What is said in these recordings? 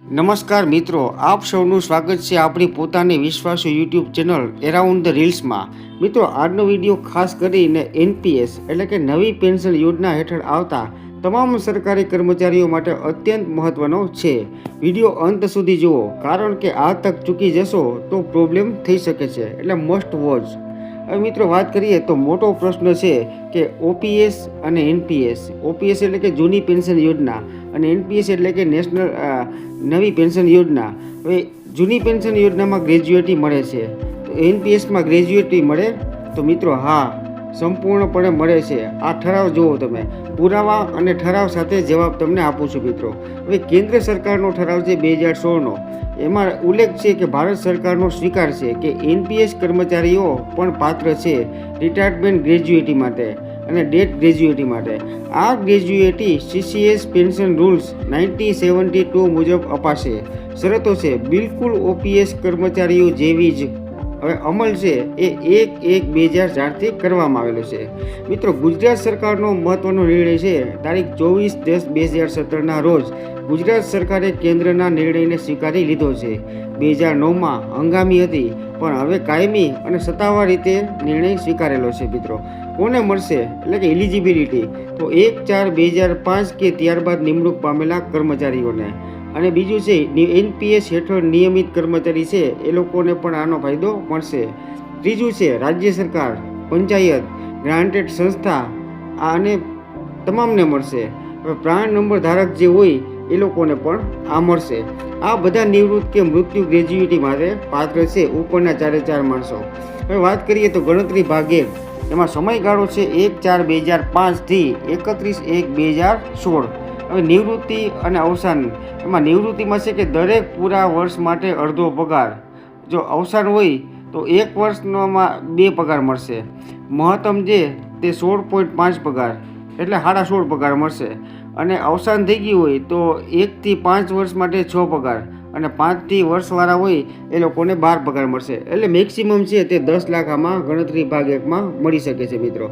નમસ્કાર મિત્રો, આપ સૌનું સ્વાગત છે આપણી પોતાની વિશ્વાસુ યુટ્યુબ ચેનલ એરાઉન્ડ ધ રીલ્સમાં. મિત્રો, આજનો વીડિયો ખાસ કરીને એનપીએસ એટલે કે નવી પેન્શન યોજના હેઠળ આવતા તમામ સરકારી કર્મચારીઓ માટે અત્યંત મહત્વનો છે. વીડિયો અંત સુધી જુઓ, કારણ કે આ તક ચૂકી જશો તો પ્રોબ્લેમ થઈ શકે છે, એટલે મસ્ટ વોચ હવે મિત્રો, વાત કરીએ તો મોટો પ્રશ્ન છે કે ઓપીએસ અને એનપીએસ. ઓપીએસ એટલે કે જૂની પેન્શન યોજના અને એનપીએસ એટલે કે નેશનલ નવી પેન્શન યોજના. હવે જૂની પેન્શન યોજનામાં ગ્રેજ્યુએટી મળે છે. તો એનપીએસમાં ગ્રેજ્યુએટી મળે? તો મિત્રો, હા, સંપૂર્ણપણે મળે છે. આ ઠરાવ જુઓ તમે. પુરાવા અને ઠરાવ સાથે જવાબ તમને આપું છું મિત્રો. હવે કેન્દ્ર સરકારનો ઠરાવ છે બે હજાર સોળનો. એમાં ઉલ્લેખ છે કે ભારત સરકારનો સ્વીકાર છે કે એનપીએસ કર્મચારીઓ પણ પાત્ર છે રિટાયરમેન્ટ ગ્રેજ્યુએટી માટે. અને ડેટ ગ્રેજ્યુએટી માટે. આ gratuity CCS pension rules nineteen seventy two મુજબ અપાશે. શરતો છે, બિલકુલ ઓપીએસ કર્મચારીઓ જેવી જ હવે અમલ છે એ એક એક બે હજાર ચારથી કરવામાં આવેલો છે. મિત્રો, ગુજરાત સરકારનો મહત્વનો નિર્ણય છે, તારીખ ચોવીસ દસ બે હજાર સત્તરના રોજ ગુજરાત સરકારે કેન્દ્રના નિર્ણયને સ્વીકારી લીધો છે. બે હજાર નવમાં હંગામી હતી, પણ હવે કાયમી અને સત્તાવાર રીતે નિર્ણય સ્વીકારેલો છે, મિત્રો. કોને મળશે? એટલે કે એલિજિબિલિટી. તો એક ચાર બે હજાર પાંચ કે ત્યારબાદ નિમણૂક પામેલા કર્મચારીઓને. અને બીજું છે એનપીએસ હેઠળ નિયમિત કર્મચારી છે, એ લોકોને પણ આનો ફાયદો મળશે. ત્રીજું છે, રાજ્ય સરકાર, પંચાયત, ગ્રાન્ટેડ સંસ્થા આને તમામને મળશે. હવે પ્રાણ નંબર ધારક જે હોય, એ લોકોને પણ આ મળશે. આ બધા નિવૃત્ત કે મૃત્યુ ગ્રેજ્યુએટી માટે પાત્ર છે, ઉપરના ચારે ચાર માણસો. હવે વાત કરીએ તો ગણતરી ભાગે, એમાં સમયગાળો છે, એક ચાર બે હજાર પાંચથી એકત્રીસ એક બે હજાર સોળ. હવે નિવૃત્તિ અને અવસાન. એમાં નિવૃત્તિમાં છે કે દરેક પૂરા વર્ષ માટે અડધો પગાર. જો અવસાન હોય, તો એક વર્ષનોમાં બે પગાર મળશે. મહત્તમ જે, તે સોળ પોઈન્ટ પાંચ પગાર, એટલે સાડા સોળ પગાર મળશે. અને અવસાન થઈ ગયું હોય, તો એકથી પાંચ વર્ષ માટે છ પગાર. અને પાંચથી વર્ષવાળા હોય એ લોકોને બાર પગાર મળશે. એટલે મેક્સિમમ છે તે દસ લાખ આમાં ગણતરી ભાગ એકમાં મળી શકે છે મિત્રો.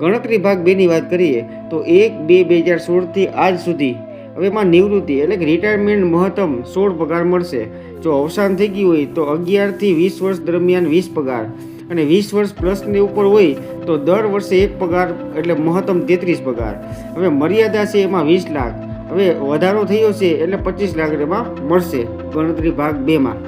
ગણતરી ભાગ બેની વાત કરીએ તો એક, બે બે હજાર સોળથી આજ સુધી હવે એમાં નિવૃત્તિ એટલે કે રિટાયરમેન્ટ મહત્તમ સોળ પગાર મળશે. જો અવસાન થઈ ગયું હોય તો અગિયારથી વીસ વર્ષ દરમિયાન વીસ પગાર અને વીસ વર્ષ પ્લસની ઉપર હોય તો દર વર્ષે એક પગાર એટલે મહત્તમ તેત્રીસ પગાર. હવે મર્યાદા છે એમાં વીસ લાખ. હવે વધારો થયો છે એટલે પચીસ લાખ એમાં મળશે. ગણતરી ભાગ બેમાં.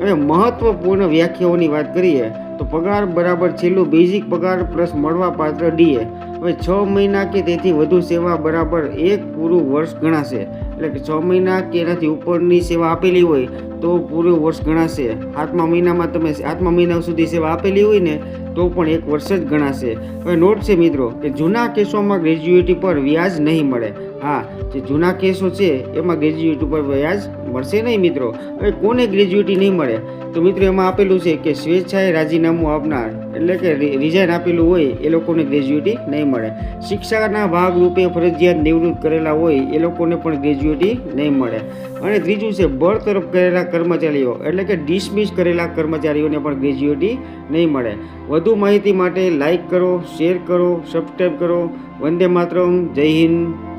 હવે મહત્વપૂર્ણ વ્યાખ્યાઓની વાત કરીએ, તો પગાર બરાબર છેલ્લું બેઝિક પગાર પ્લસ મળવાપાત્ર ડીએ હવે છ મહિના કે તેથી વધુ સેવા બરાબર એક પૂરું વર્ષ ગણાશે. એટલે કે છ મહિના કે એનાથી ઉપરની સેવા આપેલી હોય, તો પૂરું વર્ષ ગણાશે. આઠમા મહિનામાં તમે આઠમા મહિના સુધી સેવા આપેલી હોય ને, તો પણ એક વર્ષ જ ગણાશે. હવે નોટ છે મિત્રો, કે જૂના કેસોમાં ગ્રેજ્યુએટી પર વ્યાજ નહીં મળે. હા, જે જૂના કેસો છે, એમાં ગ્રેજ્યુએટી ઉપર વ્યાજ મળશે નહીં મિત્રો. હવે કોને ગ્રેજ્યુએટી નહીં મળે? તો મિત્રો એમાં આપેલું છે કે સ્વેચ્છાએ રાજીનામું આપનાર, એટલે કે રિઝાઇન આપેલું હોય, એ લોકોને ગ્રેજ્યુએટી નહીં મળે. શિક્ષાના ભાગરૂપે ફરજિયાત નિવૃત્ત કરેલા હોય, એ લોકોને પણ ગ્રેજ્યુએટી નહીં મળે. અને ત્રીજું છે બળતરફ કરેલા કર્મચારીઓ, એટલે કે ડિસમિસ કરેલા કર્મચારીઓને પણ ગ્રેજ્યુએટી નહીં મળે. વધુ માહિતી માટે લાઇક કરો શેર કરો સબસ્ક્રાઈબ કરો. વંદે માતરમ, જય હિન્દ.